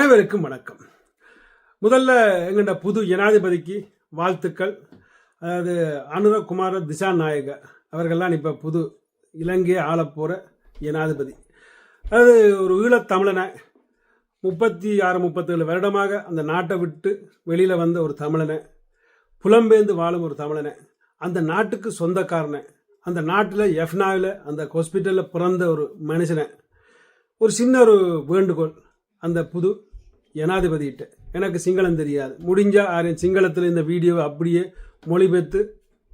அனைவருக்கும் வணக்கம். முதல்ல எங்கள்ட புது ஜனாதிபதிக்கு வாழ்த்துக்கள். அதாவது அனுரகுமார திசாநாயக அவர்கள்லாம் இப்போ புது இலங்கையை ஆளப்போகிற ஜனாதிபதி. அதாவது ஒரு ஈழத்தமிழனை முப்பத்தி ஆறு முப்பத்தேழு வருடமாக அந்த நாட்டை விட்டு வெளியில் வந்த ஒரு தமிழனை புலம்பெயர்ந்து வாழும் ஒரு தமிழனை அந்த நாட்டுக்கு சொந்தக்காரனை அந்த நாட்டில் எஃப்னாவில் அந்த ஹாஸ்பிட்டலில் பிறந்த ஒரு மனுஷனை ஒரு சின்ன ஒரு வேண்டுகோள் அந்த புது ஜனாதிபதிகிட்ட. எனக்கு சிங்களம் தெரியாது. முடிஞ்சால் ஆரியம் சிங்களத்தில் இந்த வீடியோவை அப்படியே மொழிபெயர்த்து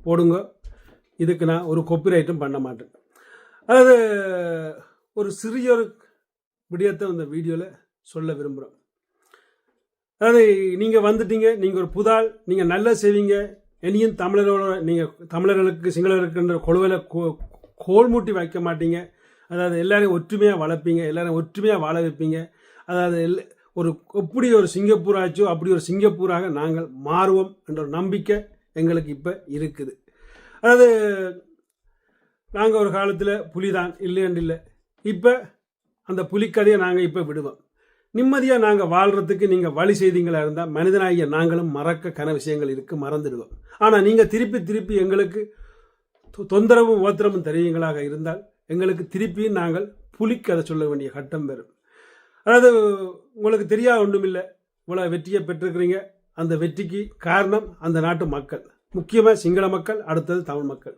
போடுங்க. இதுக்கு நான் ஒரு கொப்பிரைட்டும் பண்ண மாட்டேன். அதாவது ஒரு சிறிய ஒரு விடயத்தை அந்த வீடியோவில் சொல்ல விரும்புகிறோம் அதாவது நீங்கள் வந்துட்டீங்க நீங்கள் ஒரு புதால் நீங்கள் நல்லா செய்வீங்க. இனியும் தமிழரோட நீங்கள் தமிழர்களுக்கு சிங்களர்களுக்குன்ற கொழுவில் கோல் மூட்டி வைக்க மாட்டீங்க. அதாவது எல்லாரையும் ஒற்றுமையாக வளர்ப்பீங்க எல்லாரையும் ஒற்றுமையாக வாழ வைப்பீங்க. அதாவது எல் ஒரு எப்படி ஒரு சிங்கப்பூர் ஆச்சோ அப்படி ஒரு சிங்கப்பூராக நாங்கள் மாறுவோம் என்ற நம்பிக்கை எங்களுக்கு இப்போ இருக்குது. அதாவது நாங்கள் ஒரு காலத்தில் புலி தான் இல்லைன்னு இல்லை. இப்போ அந்த புலிக்கதையை நாங்கள் இப்போ விடுவோம். நிம்மதியாக நாங்கள் வாழ்கிறதுக்கு நீங்கள் வழி செய்தீங்களா இருந்தால் மனிதனாகிய நாங்களும் மறக்க கன விஷயங்கள் இருக்குது மறந்துடுவோம். ஆனால் நீங்கள் திருப்பி திருப்பி எங்களுக்கு தொ- தொந்தரவும் ஓத்திரமும் தெரியுங்களாக இருந்தால் எங்களுக்கு திருப்பியும் நாங்கள் புலிக்கதை சொல்ல வேண்டிய கட்டம் பெறும் அதாவது உங்களுக்கு தெரியாத ஒன்றுமில்லை இவ்வளோ வெற்றியை பெற்றிருக்கிறீங்க. அந்த வெற்றிக்கு காரணம் அந்த நாட்டு மக்கள். முக்கியமாக சிங்கள மக்கள் அடுத்தது தமிழ் மக்கள்.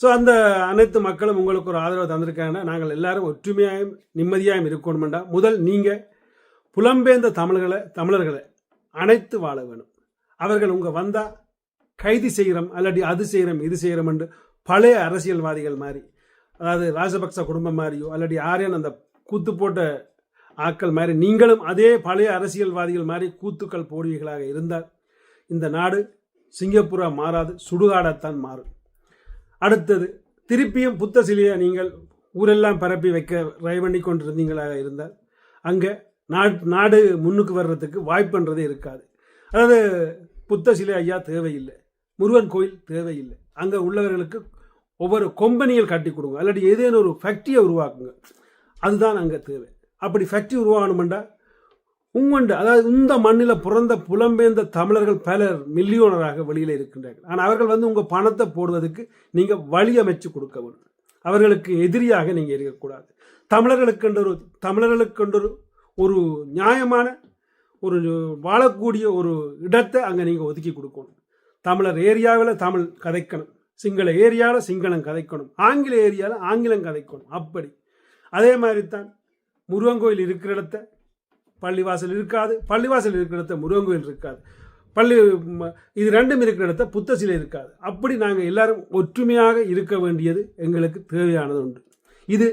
ஸோ அந்த அனைத்து மக்களும் உங்களுக்கு ஒரு ஆதரவு தந்திருக்காங்கன்னா நாங்கள் எல்லாரும் ஒற்றுமையாயும் நிம்மதியாகவும் இருக்கணுமெண்டா. முதல் நீங்கள் புலம்பெயர்ந்த தமிழர்களை தமிழர்களை அனைத்து வாழ வேணும். அவர்கள் உங்கள் வந்தால் கைது செய்கிறோம் அல்லாட்டி அது செய்கிறோம் இது செய்கிறோம் என்று பழைய அரசியல்வாதிகள் மாதிரி அதாவது ராஜபக்ச குடும்பம் மாதிரியோ அல்லாட்டி யாரையும் அந்த கூத்து போட்ட ஆக்கள் மாதிரி நீங்களும் அதே பழைய அரசியல்வாதிகள் மாதிரி கூத்துக்கள் போடுவீர்களாக இருந்தால் இந்த நாடு சிங்கப்பூரா மாறாது சுடுகாடத்தான் மாறும். அடுத்தது திருப்பியும் புத்த சிலையை நீங்கள் ஊரெல்லாம் பரப்பி வைக்க ட்ரை பண்ணி கொண்டிருந்தீங்களாக இருந்தால் அங்கே நாட் நாடு முன்னுக்கு வர்றதுக்கு வாய்ப்புன்றதே இருக்காது. அதாவது புத்த சிலை ஐயா தேவையில்லை முருகன் கோயில் தேவையில்லை. அங்கே உள்ளவர்களுக்கு ஒவ்வொரு கொம்பனிகள் கட்டி கொடுங்க இல்லாட்டி ஏதேனும் ஒரு ஃபேக்ட்ரியை உருவாக்குங்க. அதுதான் அங்கே தேவை. அப்படி ஃபேக்ட்ரி உருவாகணுமெண்டா? உங்கண்டு அதாவது இந்த மண்ணில் பிறந்த புலம்பெயர்ந்த தமிழர்கள் பலர் மில்லியோனராக வெளியில் இருக்கின்றார்கள். ஆனால் அவர்கள் வந்து உங்கள் பணத்தை போடுவதற்கு நீங்கள் வழி அமைச்சு கொடுக்க வேண்டும். அவர்களுக்கு எதிரியாக நீங்கள் இருக்கக்கூடாது. தமிழர்களுக்கென்ற ஒரு தமிழர்களுக்கென்ற ஒரு ஒரு நியாயமான ஒரு வாழக்கூடிய ஒரு இடத்தை அங்கே நீங்கள் ஒதுக்கி கொடுக்கணும். தமிழர் ஏரியாவில் தமிழ் கதைக்கணும். சிங்கள ஏரியாவில் சிங்களம் கதைக்கணும். ஆங்கில ஏரியாவில் ஆங்கிலம் கதைக்கணும். அப்படி. அதே மாதிரி தான் முருகன் கோயில் இருக்கிற இடத்த பள்ளிவாசல் இருக்காது. பள்ளிவாசல் இருக்கிற இடத்த முருகன் கோயில் இருக்காது. பள்ளி இது ரெண்டும் இருக்கிற இடத்த புத்த சிலை இருக்காது. அப்படி நாங்கள் எல்லாரும் ஒற்றுமையாக இருக்க வேண்டியது எங்களுக்கு தேவையானது உண்டு. இது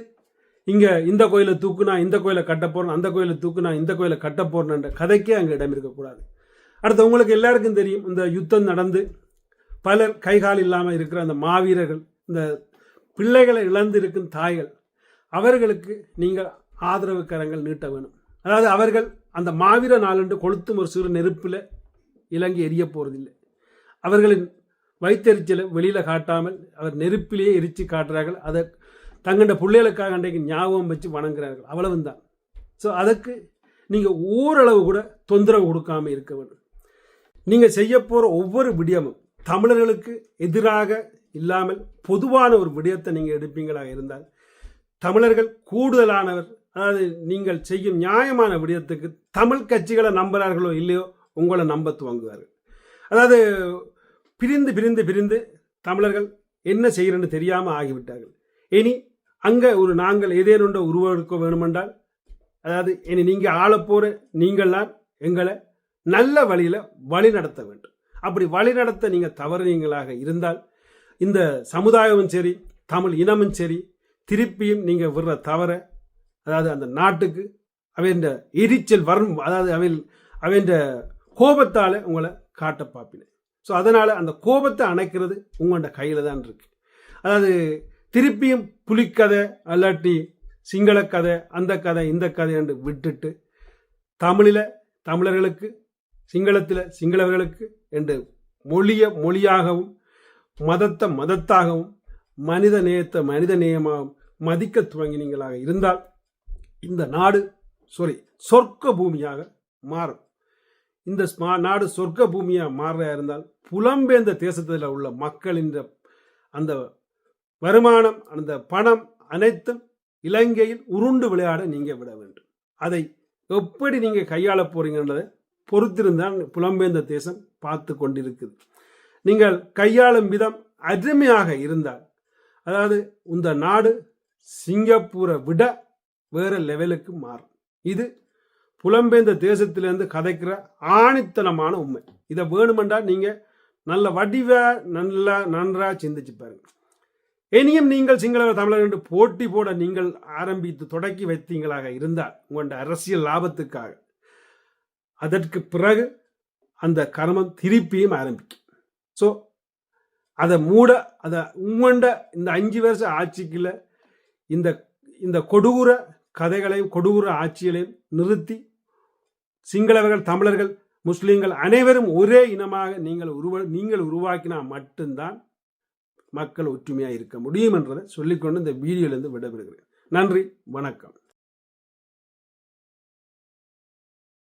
இங்கே இந்த கோயிலை தூக்குனா இந்த கோயிலை கட்ட போகிறோம் அந்த கோயிலை தூக்குனா இந்த கோயிலை கட்ட போறேன்ற கதைக்கே அங்கே இடம் இருக்கக்கூடாது. அடுத்து உங்களுக்கு எல்லாருக்கும் தெரியும் இந்த யுத்தம் நடந்து பலர் கைகால் இல்லாமல் இருக்கிற அந்த மாவீரர்கள் இந்த பிள்ளைகளை இழந்து இருக்கும் தாய்கள் அவர்களுக்கு நீங்கள் ஆதரவு கரங்கள் நீட்ட வேணும். அதாவது அவர்கள் அந்த மாவீர நாளன்று கொளுத்தும் ஒரு சிறு நெருப்பில் இலங்கை எரிய போறதில்லை. அவர்களின் வைத்தெரிச்சலை வெளியில் காட்டாமல் அவர் நெருப்பிலேயே எரித்து காட்டுறார்கள். அதை தங்கண்ட பிள்ளைகளுக்காக அன்றைக்கு ஞாபகம் வச்சு வணங்குறார்கள். அவ்வளவுதான் ஸோ அதுக்கு நீங்கள் ஓரளவு கூட தொந்தரவு கொடுக்காமல் இருக்க வேண்டும். நீங்கள் செய்ய போகிற ஒவ்வொரு விடயமும் தமிழர்களுக்கு எதிராக இல்லாமல் பொதுவான ஒரு விடயத்தை நீங்கள் எடுப்பீங்களாக இருந்தால் தமிழர்கள் கூடுதலானவர். அதாவது நீங்கள் செய்யும் நியாயமான விடயத்துக்கு தமிழ் கட்சிகளை நம்புகிறார்களோ இல்லையோ உங்களை நம்ப துவங்குவார்கள். அதாவது பிரிந்து பிரிந்து பிரிந்து தமிழர்கள் என்ன செய்கிறன்னு தெரியாமல் ஆகிவிட்டார்கள். இனி அங்கே ஒரு நாங்கள் ஏதேனுண்ட ஒன்றை உருவெடுக்க வேணுமென்றால் அதாவது இனி நீங்கள் ஆளப்போற நீங்கள்லாம் எங்களை நல்ல வழியில் வழி நடத்த வேண்டும். அப்படி வழி நடத்த நீங்கள் தவறுனீங்களாக இருந்தால் இந்த சமுதாயமும் சரி தமிழ் இனமும் சரி திருப்பியும் நீங்கள் விடுற தவற அதாவது அந்த நாட்டுக்கு அவன் எரிச்சல் வரும் அதாவது அவன் அவன் கோபத்தால் உங்களை காட்ட பார்ப்பினேன் ஸோ அதனால் அந்த கோபத்தை அணைக்கிறது உங்களோட கையில் தான் இருக்கு. அதாவது திருப்பியும் புலிக்கதை அல்லாட்டி சிங்கள கதை அந்த கதை இந்த கதை என்று விட்டுட்டு தமிழில் தமிழர்களுக்கு சிங்களத்தில் சிங்களவர்களுக்கு என்று மொழிய மொழியாகவும் மதத்தை மதத்தாகவும் மனித நேயத்தை மனித நேயமாக மதிக்க துவங்கினீங்களாக இருந்தால் இந்த நாடு சாரி சொர்க்க பூமியாக மாறும். இந்த ஸ்மா- நாடு சொர்க்க பூமியாக மாறுறா இருந்தால் புலம்பெயர்ந்த தேசத்தில் உள்ள மக்களின் அந்த வருமானம் அந்த பணம் அனைத்தும் இலங்கையில் உருண்டு விளையாட நீங்கள் விட வேண்டும். அதை எப்படி நீங்கள் கையாள போறீங்கன்றதை பொறுத்திருந்தான் புலம்பெயர்ந்த தேசம் பார்த்து கொண்டிருக்குது. நீங்கள் கையாளும் விதம் அருமையாக இருந்தால் அதாவது இந்த நாடு சிங்கப்பூரை விட வேற லெவலுக்கு மாறும். இது புலம்பெயர்ந்த தேசத்திலேருந்து கதைக்கிற ஆணித்தனமான உண்மை. இதை வேணுமெண்டா நீங்கள் நல்ல வடிவை நல்லா நன்றாக சிந்திச்சு பாருங்க. இனியும் நீங்கள் சிங்களவர் தமிழர் என்று போட்டி போட நீங்கள் ஆரம்பித்து தொடக்கி வைத்தீங்களாக இருந்தால் உங்களோட அரசியல் லாபத்துக்காக. அதற்கு பிறகு அந்த கர்மம் திருப்பியும் ஆரம்பிக்கும். ஸோ அதை மூட அதை உங்கண்ட இந்த அஞ்சு வருஷ ஆட்சிக்குள்ள இந்த இந்த கொடூர கதைகளையும் கொடூர ஆட்சிகளையும் நிறுத்தி சிங்களவர்கள் தமிழர்கள் முஸ்லீம்கள் அனைவரும் ஒரே இனமாக நீங்கள் உருவ நீங்கள் உருவாக்கினா மட்டும்தான் மக்கள் ஒற்றுமையாக இருக்க முடியும் என்றதை சொல்லிக்கொண்டு இந்த வீடியோலேருந்து விடைபெறுகிறேன். நன்றி வணக்கம்.